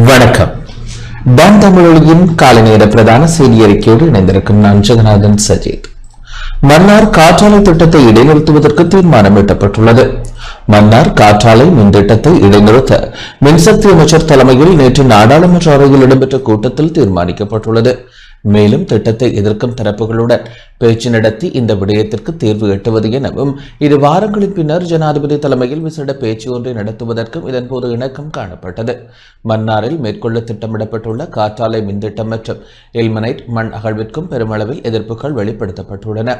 வணக்கம். டான் தமிழொலியின் காலை நேர பிரதான செய்தி அறிக்கையோடு இணைந்திருக்கும் நான் ஜெகநாதன் சஜித். மன்னார் காற்றாலை திட்டத்தை இடைநிறுத்துவதற்கு தீர்மானம் எட்டப்பட்டுள்ளது. மன்னார் காற்றாலை மின் திட்டத்தை இடைநிறுத்த மின்சக்தி அமைச்சர் தலைமையில் நேற்று நாடாளுமன்ற அறையில் இடம்பெற்ற கூட்டத்தில் தீர்மானிக்கப்பட்டுள்ளது. மேலும் திட்டத்தை எதிர்க்கும் தரப்புகளுடன் பேச்சு நடத்தி இந்த விடயத்திற்கு தீர்வு எட்டுவது எனவும் இரு வாரங்களின் பின்னர் ஜனாதிபதி தலைமையில் விசேட பேச்சு ஒன்றை நடத்துவதற்கும் இதன்போது இணக்கம் காணப்பட்டது. மன்னாரில் மேற்கொள்ள திட்டமிடப்பட்டுள்ள காற்றாலை மின்திட்டம் மற்றும் எல்மனைட் மண் அகழ்விற்கும் பெருமளவில் எதிர்ப்புகள் வெளிப்படுத்தப்பட்டுள்ளன.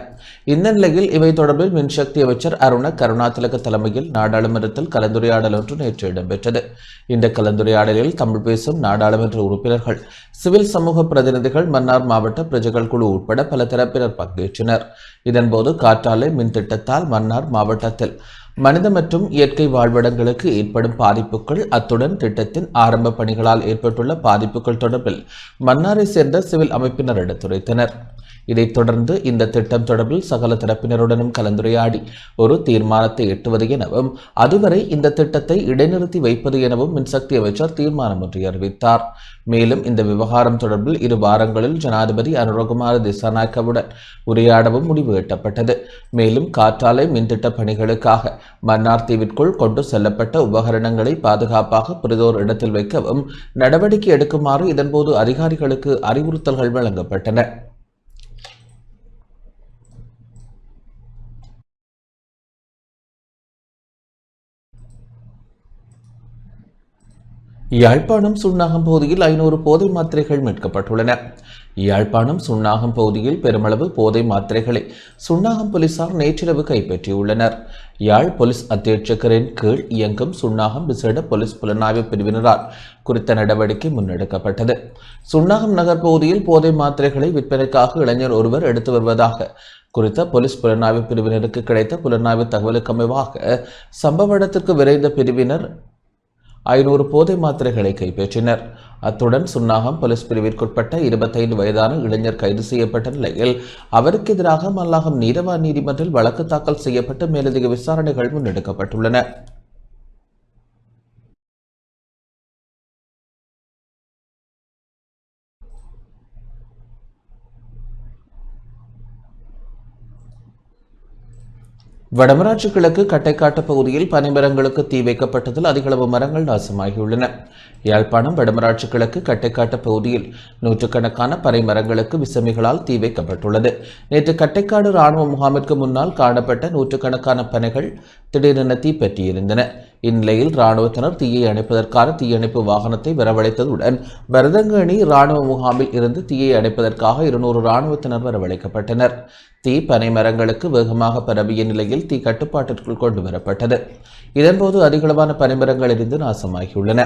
இந்த நிலையில் இவை தொடர்பில் மின்சக்தி அமைச்சர் அருண கருணாதிலக தலைமையில் நாடாளுமன்றத்தில் கலந்துரையாடல் ஒன்று நேற்று இடம்பெற்றது. இந்த கலந்துரையாடலில் தமிழ் பேசும் நாடாளுமன்ற உறுப்பினர்கள் சிவில் சமூக பிரதிநிதிகள் மன்னார் மாவட்ட பிரஜைகள் குழு உட்பட பல தரப்பினர் பங்கேற்றனர். இதன்போது காற்றாலை மின் திட்டத்தால் மன்னார் மாவட்டத்தில் மனித மற்றும் இயற்கை வாழ்விடங்களுக்கு ஏற்படும் பாதிப்புகள் அத்துடன் திட்டத்தின் ஆரம்ப பணிகளால் ஏற்பட்டுள்ள பாதிப்புகள் தொடர்பில் மன்னாரை சேர்ந்த சிவில் அமைப்பினர் எடுத்துரைத்தனர். இதைத் தொடர்ந்து இந்த திட்டம் தொடர்பில் சகல தரப்பினருடனும் கலந்துரையாடி ஒரு தீர்மானத்தை எட்டுவது எனவும் அதுவரை இந்த திட்டத்தை இடைநிறுத்தி வைப்பது எனவும் மின்சக்தி அமைச்சர் தீர்மானம் ஒன்றை அறிவித்தார். மேலும் இந்த விவகாரம் தொடர்பில் இரு வாரங்களில் ஜனாதிபதி அனுரகுமார திசாநாயக்கவுடன் உரையாடவும் முடிவு எட்டப்பட்டது. மேலும் காற்றாலை மின்திட்ட பணிகளுக்காக மன்னார் தீவிற்குள் கொண்டு செல்லப்பட்ட உபகரணங்களை பாதுகாப்பாக புரிதோர் இடத்தில் வைக்கவும் நடவடிக்கை எடுக்குமாறு இதன்போது அதிகாரிகளுக்கு அறிவுறுத்தல்கள் வழங்கப்பட்டன. யாழ்ப்பாணம் சுண்ணாகம் பகுதியில் ஐநூறு போதை மாத்திரைகள் மீட்கப்பட்டுள்ளன. யாழ்ப்பாணம் சுண்ணாகம் பகுதியில் பெருமளவு போதை மாத்திரைகளை சுண்ணாகம் போலீசார் நேற்றிரவு கைப்பற்றியுள்ளனர். யாழ் போலீஸ் அத்தியட்சகரின் கீழ் இயங்கும் சுண்ணாகம் விசேட போலீஸ் புலனாய்வு பிரிவினரால் குறித்த நடவடிக்கை முன்னெடுக்கப்பட்டது. சுண்ணாகம் நகர் பகுதியில் போதை மாத்திரைகளை விற்பனைக்காக இளைஞர் ஒருவர் எடுத்து வருவதாக குறித்த போலீஸ் புலனாய்வு பிரிவினருக்கு கிடைத்த புலனாய்வு தகவலுக்கு அமைவாக சம்பவ இடத்திற்கு விரைந்த பிரிவினர் ஐநூறு போதை மாத்திரைகளை கைப்பற்றினர். அத்துடன் சுன்னாகம் போலீஸ் பிரிவிற்குட்பட்ட இருபத்தைந்து வயதான இளைஞர் கைது செய்யப்பட்ட நிலையில் அவருக்கு எதிராக மல்லாகம் நீரவா நீதிமன்றில் வழக்கு தாக்கல் செய்யப்பட்டு மேலதிக விசாரணைகள் முன்னெடுக்கப்பட்டுள்ளன. வடமராட்சி கிழக்கு கட்டைக்காட்டு பகுதியில் பனைமரங்களுக்கு தீ வைக்கப்பட்டதில் அதிகளவு மரங்கள் நாசமாகியுள்ளன. யாழ்ப்பாணம் வடமராட்சி கிழக்கு கட்டைக்காட்டு பகுதியில் நூற்றுக்கணக்கான பனைமரங்களுக்கு விசமிகளால் தீ வைக்கப்பட்டுள்ளது. நேற்று கட்டைக்காடு ராணுவ முகாமிற்கு முன்னால் காணப்பட்ட நூற்றுக்கணக்கான பனைகள் திடீரென தீப்பற்றியிருந்தன இந்நிலையில் ராணுவத்தினர் தீயை அணைப்பதற்கான தீயணைப்பு வாகனத்தை வரவழைத்ததுடன் பரதங்கணி ராணுவ முகாமில் இருந்து தீயை அணைப்பதற்காக இருநூறு ராணுவத்தினர் வரவழைக்கப்பட்டனர். தீ பனை மரங்களுக்கு வேகமாக பரவிய நிலையில் தீ கட்டுப்பாட்டிற்குள் கொண்டு வரப்பட்டது இதன்போது அதிகளவான பனைமரங்கள் எரிந்து நாசமாகியுள்ளன.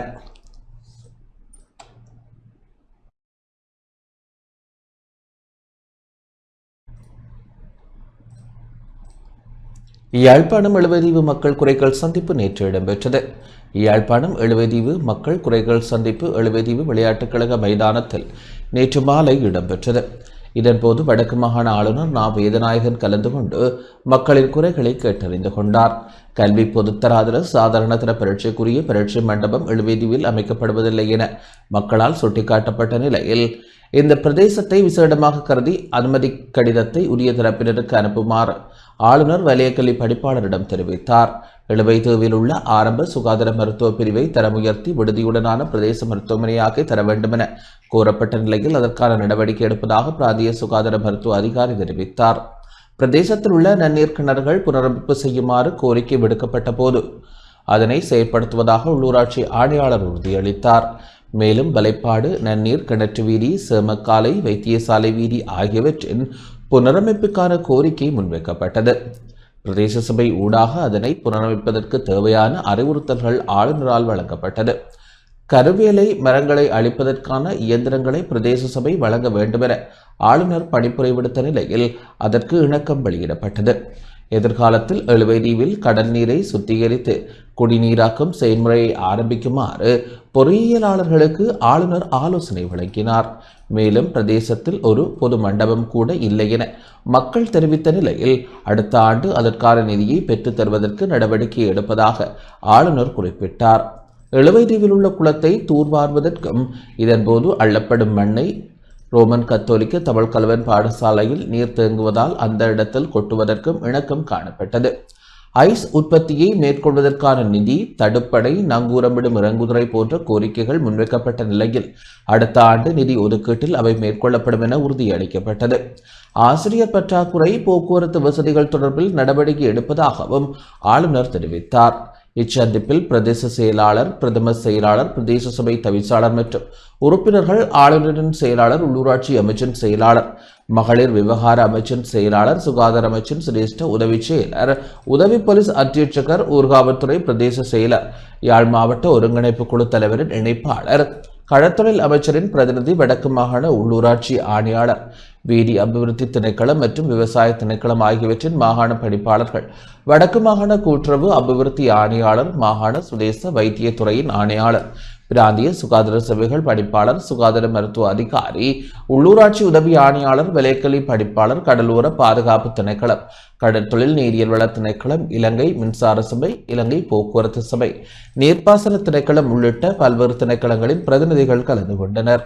யாழ்ப்பாணம் எழுவதீவு மக்கள் குறைகள் சந்திப்பு நேற்று இடம்பெற்றது. யாழ்ப்பாணம் எழுவதீவு மக்கள் குறைகள் சந்திப்பு எழுவதீவு விளையாட்டுக் கழக மைதானத்தில் நேற்று மாலை இடம்பெற்றது. இதன்போது வடக்கு மாகாண ஆளுநர் நா. வேதநாயகன் கலந்து கொண்டு மக்களின் குறைகளை கேட்டறிந்து கொண்டார். கல்வி பொதுத்தராதர சாதாரணதர பரீட்சைக்குரிய பரீட்சை மண்டபம் எழுவேதிவில் அமைக்கப்படுவதில்லை என மக்களால் சுட்டிக்காட்டப்பட்ட நிலையில் இந்த பிரதேசத்தை விசேடமாக கருதி அனுமதி கடிதத்தை உரிய தரப்பினருக்கு அனுப்புமாறு ஆளுநர் வலயக்கல்வி படிப்பாளரிடம் தெரிவித்தார். எழுவைதீவில் உள்ள ஆரம்ப சுகாதார மருத்துவ பிரிவை தரம் உயர்த்தி விடுதியுடனான பிரதேச மருத்துவமனையாக தர வேண்டுமென கூறப்பட்ட நிலையில் அதற்கான நடவடிக்கை எடுப்பதாக பிராந்திய சுகாதார மருத்துவ அதிகாரி தெரிவித்தார். பிரதேசத்தில் உள்ள நன்னீர் கிணறுகள் புனரமைப்பு செய்யுமாறு கோரிக்கை விடுக்கப்பட்ட போது அதனை செயற்படுத்துவதாக உள்ளூராட்சி ஆணையாளர் உறுதியளித்தார். மேலும் வலைப்பாடு நன்னீர் கிணற்று வீதி சேமக்காலை வைத்தியசாலை வீதி ஆகியவற்றின் புனரமைப்புக்கான கோரிக்கை முன்வைக்கப்பட்டது. பிரதேச சபை ஊடாக அதனை புனரமைப்பதற்கு தேவையான அறிவுறுத்தல்கள் ஆளுநரால் வழங்கப்பட்டது. கருவேலை மரங்களை அழிப்பதற்கான இயந்திரங்களை பிரதேச சபை வழங்க வேண்டுமென ஆளுநர் பணிப்புரை விடுத்த நிலையில் அதற்கு இணக்கம் வெளியிடப்பட்டது. எதிர்காலத்தில் எழுவைதீவில் கடல் நீரை சுத்திகரித்து குடிநீராக்கும் செயல்முறையை ஆரம்பிக்குமாறு பொறியியலாளர்களுக்கு ஆளுநர் ஆலோசனை வழங்கினார். மேலும் பிரதேசத்தில் ஒரு பொது மண்டபம் கூட இல்லை என மக்கள் தெரிவித்த நிலையில் அடுத்த ஆண்டு அதற்கான நிதியை பெற்றுத் தருவதற்கு நடவடிக்கை எடுப்பதாக ஆளுநர் குறிப்பிட்டார். எழுவைதீவில் உள்ள குளத்தை தூர்வார்வதற்கும் இதன்போது அள்ளப்படும் மண்ணை ரோமன் கத்தோலிக்க தமிழ் கல்வன் பாடசாலையில் நீர் தேங்குவதால் அந்த இடத்தில் கொட்டுவதற்கும் இணக்கம் காணப்பட்டது. ஐஸ் உற்பத்தியை மேற்கொள்வதற்கான நிதி தடுப்படை நங்கூரமிடும் இறங்குதுறை போன்ற கோரிக்கைகள் முன்வைக்கப்பட்ட நிலையில் அடுத்த ஆண்டு நிதி ஒதுக்கீட்டில் அவை மேற்கொள்ளப்படும் என உறுதியளிக்கப்பட்டது. ஆசிரியர் பற்றாக்குறை போக்குவரத்து வசதிகள் தொடர்பில் நடவடிக்கை எடுப்பதாகவும் ஆளுநர் தெரிவித்தார். இச்சந்திப்பில் பிரதேச செயலாளர் பிரதம செயலாளர் பிரதேச சபை தவிசாளர் மற்றும் உறுப்பினர்கள் ஆளுநரின் செயலாளர் உள்ளூராட்சி அமைச்சின் செயலாளர் மகளிர் விவகார அமைச்சின் செயலாளர் சுகாதார அமைச்சின் சிரேஷ்ட உதவி செயலர் உதவி போலீஸ் அத்தியட்சகர் ஊர்காவல்துறை பிரதேச செயலர் யாழ் மாவட்ட ஒருங்கிணைப்பு குழு தலைவரின் இணைப்பாளர். கடற்தொழில் அமைச்சரின் பிரதிநிதி வடக்கு மாகாண உள்ளூராட்சி ஆணையாளர் வீதி அபிவிருத்தி திணைக்களம் மற்றும் விவசாய திணைக்களம் ஆகியவற்றின் மாகாண பணிப்பாளர்கள் வடக்கு மாகாண கூட்டுறவு அபிவிருத்தி ஆணையாளர் மாகாண சுதேச வைத்தியத்துறையின் ஆணையாளர் பிராந்திய சுகாதார சேவைகள் படிப்பாளர் சுகாதார மருத்துவ அதிகாரி உள்ளூராட்சி உதவி ஆணையாளர் விலைக்கலி படிப்பாளர் கடலோர பாதுகாப்பு திணைக்களம் கடற்தொழில் நீரியல் வள திணைக்களம் இலங்கை மின்சார சபை இலங்கை போக்குவரத்து சபை நீர்ப்பாசன திணைக்களம் உள்ளிட்ட பல்வேறு திணைக்களங்களின் பிரதிநிதிகள் கலந்து கொண்டனர்.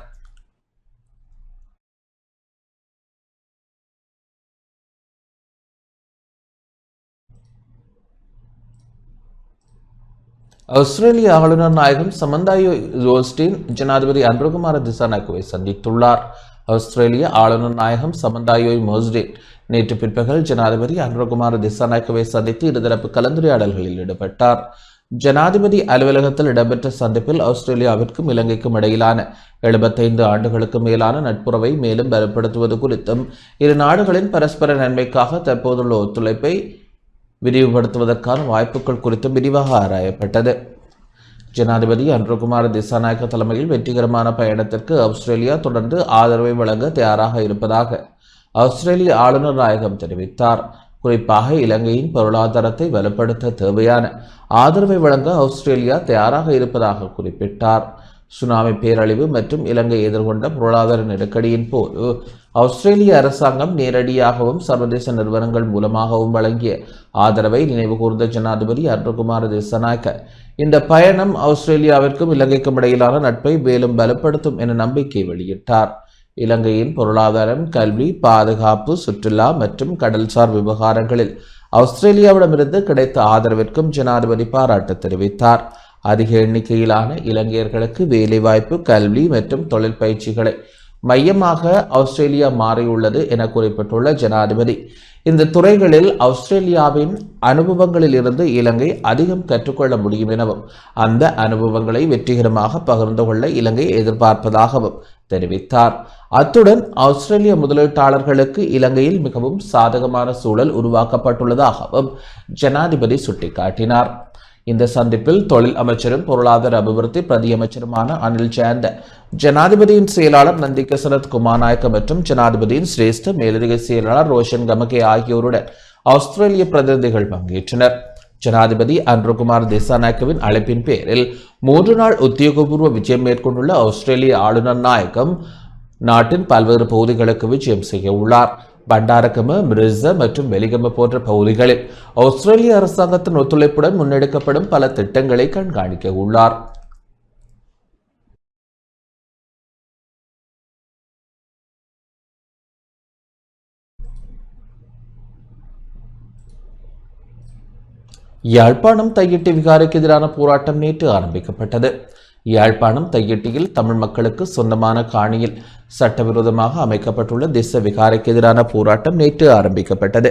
ஆஸ்திரேலிய ஆளுநர் நாயகம் சமந்தாயோ ஜோஸ்டின் ஜனாதிபதி அன்புகுமார திசாநாயக்கவை சந்தித்துள்ளார் ஆஸ்திரேலிய ஆளுநர் நாயகம் சமந்தாயோய் மோஸ்டின் நேற்று பிற்பகல் ஜனாதிபதி அன்புகுமார திசாநாயக்கவை சந்தித்து இருதரப்பு கலந்துரையாடல்களில் ஈடுபட்டார் ஜனாதிபதி அலுவலகத்தில் இடம்பெற்ற சந்திப்பில் ஆஸ்திரேலியாவிற்கும் இலங்கைக்கும் இடையிலான எழுபத்தைந்து ஆண்டுகளுக்கு மேலான நட்புறவை மேலும் பலப்படுத்துவது குறித்தும் இரு நாடுகளின் பரஸ்பர நன்மைக்காக தற்போதுள்ள ஒத்துழைப்பை விரிவுபடுத்துவதற்கான வாய்ப்புகள் குறித்தும் விரிவாக ஆராயப்பட்டது. ஜனாதிபதி அன்ருகுமார் திசாநாயக்க தலைமையில் வெற்றிகரமான பயணத்திற்கு ஆஸ்திரேலியா தொடர்ந்து ஆதரவை வழங்க தயாராக இருப்பதாக ஆஸ்திரேலிய ஆளுநர் நாயகம் தெரிவித்தார். குறிப்பாக இலங்கையின் பொருளாதாரத்தை வலுப்படுத்த தேவையான ஆதரவை வழங்க ஆஸ்திரேலியா தயாராக இருப்பதாக குறிப்பிட்டார். சுனாமி பேரழிவு மற்றும் இலங்கை எதிர்கொண்ட பொருளாதார நெருக்கடியின் போது ஆஸ்திரேலிய அரசாங்கம் நேரடியாகவும் சர்வதேச நிறுவனங்கள் மூலமாகவும் வழங்கிய ஆதரவை நினைவுகூர்ந்த ஜனாதிபதி அருண்குமார் திசநாயக்க. இந்த பயணம் ஆஸ்திரேலியாவிற்கும் இலங்கைக்கும் இடையிலான நட்பை மேலும் பலப்படுத்தும் என நம்பிக்கை வெளியிட்டார். இலங்கையின் பொருளாதாரம் கல்வி பாதுகாப்பு சுற்றுலா மற்றும் கடல்சார் விவகாரங்களில் ஆஸ்திரேலியாவிடமிருந்து கிடைத்த ஆதரவிற்கும் ஜனாதிபதி பாராட்டு தெரிவித்தார். அதிக எண்ணிக்கையிலான இலங்கையர்களுக்கு வேலைவாய்ப்பு கல்வி மற்றும் தொழில் பயிற்சிகளை மையமாக ஆஸ்திரேலியா மாறியுள்ளது என குறிப்பிட்டுள்ள ஜனாதிபதி. இந்த துறைகளில் ஆஸ்திரேலியாவின் அனுபவங்களில் இருந்து இலங்கை அதிகம் கற்றுக்கொள்ள முடியும் எனவும் அந்த அனுபவங்களை வெற்றிகரமாக பகிர்ந்து கொள்ள இலங்கை எதிர்பார்ப்பதாகவும் தெரிவித்தார். அத்துடன் ஆஸ்திரேலிய முதலீட்டாளர்களுக்கு இலங்கையில் மிகவும் சாதகமான சூழல் உருவாக்கப்பட்டுள்ளதாகவும் ஜனாதிபதி சுட்டிக்காட்டினார். இந்த சந்திப்பில் தொழில் அமைச்சரும் பொருளாதார அபிவிருத்தி பிரதியமைச்சருமான அனில் ஜெயந்த ஜனாதிபதியின் செயலாளர் நந்திக சரத் குமாநாயக்க மற்றும் ஜனாதிபதியின் சிரேஷ்ட மேலதிக செயலாளர் ரோஷன் கமகே ஆகியோருடன் ஆஸ்திரேலிய பிரதிநிதிகள் பங்கேற்றனர். ஜனாதிபதி அன்ருகுமார் திசாநாயக்கவின் அழைப்பின் பேரில் மூன்று நாள் உத்தியோகபூர்வ விஜயம் மேற்கொண்டுள்ள ஆஸ்திரேலிய ஆளுநர் நாயகம் நாட்டின் பல்வேறு பகுதிகளுக்கு விஜயம் செய்ய உள்ளார். பண்டாரகம மிரிச மற்றும் வெலிகம போன்ற பகுதிகளில் ஆஸ்திரேலிய அரசாங்கத்தின் ஒத்துழைப்புடன் முன்னெடுக்கப்படும் பல திட்டங்களை கண்காணிக்க உள்ளார். யாழ்ப்பாணம் தையிட்டு விகாருக்கு எதிரான போராட்டம் நேற்று ஆரம்பிக்கப்பட்டது. யாழ்ப்பாணம் தையிட்டியில் தமிழ் மக்களுக்கு சொந்தமான காணியில் சட்டவிரோதமாக அமைக்கப்பட்டுள்ள திச விகாரைக்கு எதிரான போராட்டம் நேற்று ஆரம்பிக்கப்பட்டது.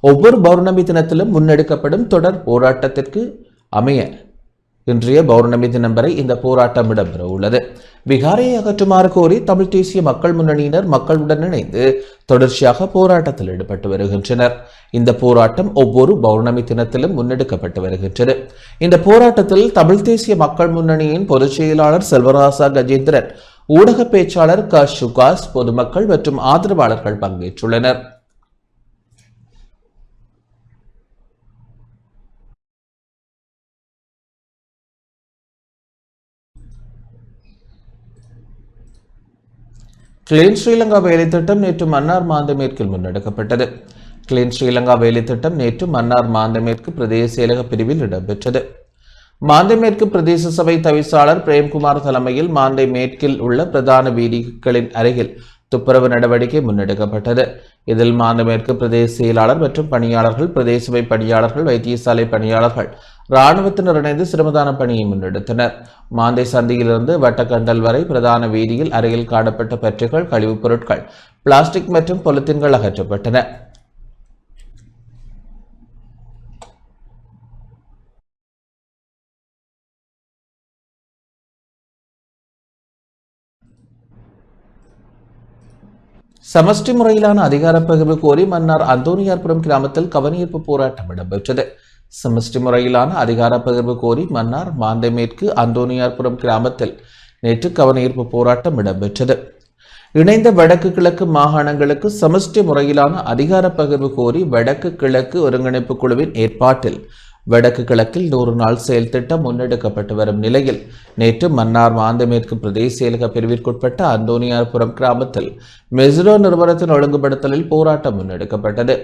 ஒவ்வொரு பௌர்ணமி தினத்திலும் முன்னெடுக்கப்படும் தொடர் போராட்டத்திற்கு அமைய இன்றைய பௌர்ணமி தினம் வரை இந்த போராட்டம் இடம்பெற உள்ளது. பீகாரை அகற்றுமாறு கோரி தமிழ் தேசிய மக்கள் முன்னணியினர் மக்களுடன் இணைந்து தொடர்ச்சியாக போராட்டத்தில் ஈடுபட்டு வருகின்றனர். இந்த போராட்டம் ஒவ்வொரு பௌர்ணமி தினத்திலும் முன்னெடுக்கப்பட்டு வருகின்றது. இந்த போராட்டத்தில் தமிழ் தேசிய மக்கள் முன்னணியின் பொதுச் செயலாளர் செல்வராசா கஜேந்திரன் ஊடக பேச்சாளர் க. சுகாஸ் பொதுமக்கள் மற்றும் ஆதரவாளர்கள் பங்கேற்றுள்ளனர். கிளீன் ஸ்ரீலங்கா வேலை திட்டம் நேற்று மன்னார் மாந்தமேற்கில் முன்னெடுக்கப்பட்டது கிளீன் ஸ்ரீலங்கா வேலை திட்டம் நேற்று மன்னார் மாந்தமேற்கு பிரதேச செயலக பிரிவில் இடம்பெற்றது மாந்தமேற்கு பிரதேச சபை தவிசாளர் பிரேம்குமார் தலைமையில் மாந்தை மேற்கில் உள்ள பிரதான வீதிகளின் அருகில் துப்புரவு நடவடிக்கை முன்னெடுக்கப்பட்டது. இதில் மாந்தை மேற்கு பிரதேச செயலாளர் மற்றும் பணியாளர்கள் பிரதேசவை பணியாளர்கள் வைத்தியசாலை பணியாளர்கள் இராணுவத்தினர் இணைந்து சிரமதான பணியை முன்னெடுத்தனர். மாந்தை சந்தியிலிருந்து வட்டக்கண்டல் வரை பிரதான வீதியில் அருகில் காணப்பட்ட பற்றுகள் கழிவுப் பொருட்கள் பிளாஸ்டிக் மற்றும் பொலித்தீன்கள் அகற்றப்பட்டன. சமஷ்டி முறையிலான அதிகார பகிர்வு கோரி மன்னார் அந்தோனியார்புரம் கிராமத்தில் கவனீர்ப்பு போராட்டம் இடம்பெற்றது. சமஷ்டி முறையிலான அதிகார பகிர்வு கோரி மன்னார் மாந்தை மேற்கு அந்தோனியார்புரம் கிராமத்தில் நேற்று கவனீர்ப்பு போராட்டம் இடம்பெற்றது. இணைந்த வடக்கு கிழக்கு மாகாணங்களுக்கு சமஷ்டி முறையிலான அதிகார பகிர்வு கோரி வடக்கு கிழக்கு ஒருங்கிணைப்பு குழுவின் ஏற்பாட்டில் வடக்கு கிழக்கில் நூறு நாள் செயல் திட்டம் முன்னெடுக்கப்பட்டு வரும் நிலையில் நேற்று மன்னார் மாந்தமேற்கு பிரதேச செயலக பிரிவிற்குட்பட்ட அந்தோனியார்புரம் கிராமத்தில் மெஸ்ரோ நிறுவனத்தின் ஒழுங்குபடுத்தலில் போராட்டம் முன்னெடுக்கப்பட்டது.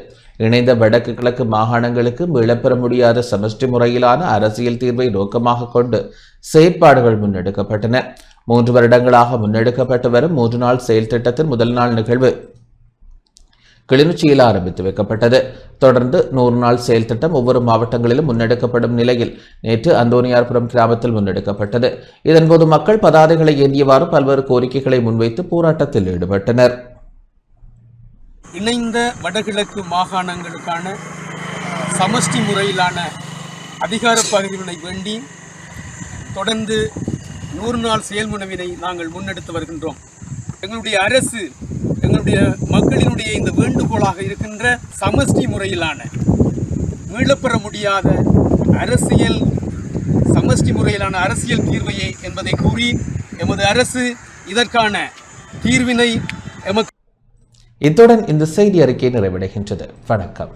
இணைந்த வடக்கு கிழக்கு மாகாணங்களுக்கு மீளப்பெற முடியாத சமஷ்டி முறையிலான அரசியல் தீர்வை நோக்கமாக கொண்டு செயற்பாடுகள் முன்னெடுக்கப்பட்டன. மூன்று வருடங்களாக முன்னெடுக்கப்பட்டு வரும் மூன்று நாள் செயல் திட்டத்தின் முதல் நாள் நிகழ்வு. கிளிநொச்சியில் ஆரம்பித்து வைக்கப்பட்டது. தொடர்ந்து நூறு நாள் செயல் திட்டம் ஒவ்வொரு மாவட்டங்களிலும் முன்னெடுக்கப்படும் நிலையில் நேற்று அந்தோனியார்புரம் கிராமத்தில் முன்னெடுக்கப்பட்டது. இதன்போது மக்கள் பதாதைகளை ஏந்தியவாறு பல்வேறு கோரிக்கைகளை முன்வைத்து போராட்டத்தில் ஈடுபட்டனர். இணைந்த வடகிழக்கு மாகாணங்களுக்கான சமஷ்டி முறையிலான அதிகார பகிர்வினை வேண்டி தொடர்ந்து நூறு நாள் செயல்முனைவினை நாங்கள் முன்னெடுத்து வருகின்றோம். எங்களுடைய அரசு எங்களுடைய மக்களினுடைய இந்த வேண்டுகோளாக இருக்கின்ற சமஷ்டி முறையிலான மீளப்பெற முடியாத அரசியல் சமஷ்டி முறையிலான அரசியல் தீர்வையே என்பதை கூறி எமது அரசு இதற்கான தீர்வினை எமக்கு இத்துடன் இந்த செய்தி அறிக்கை நிறைவடைகின்றது. வணக்கம்.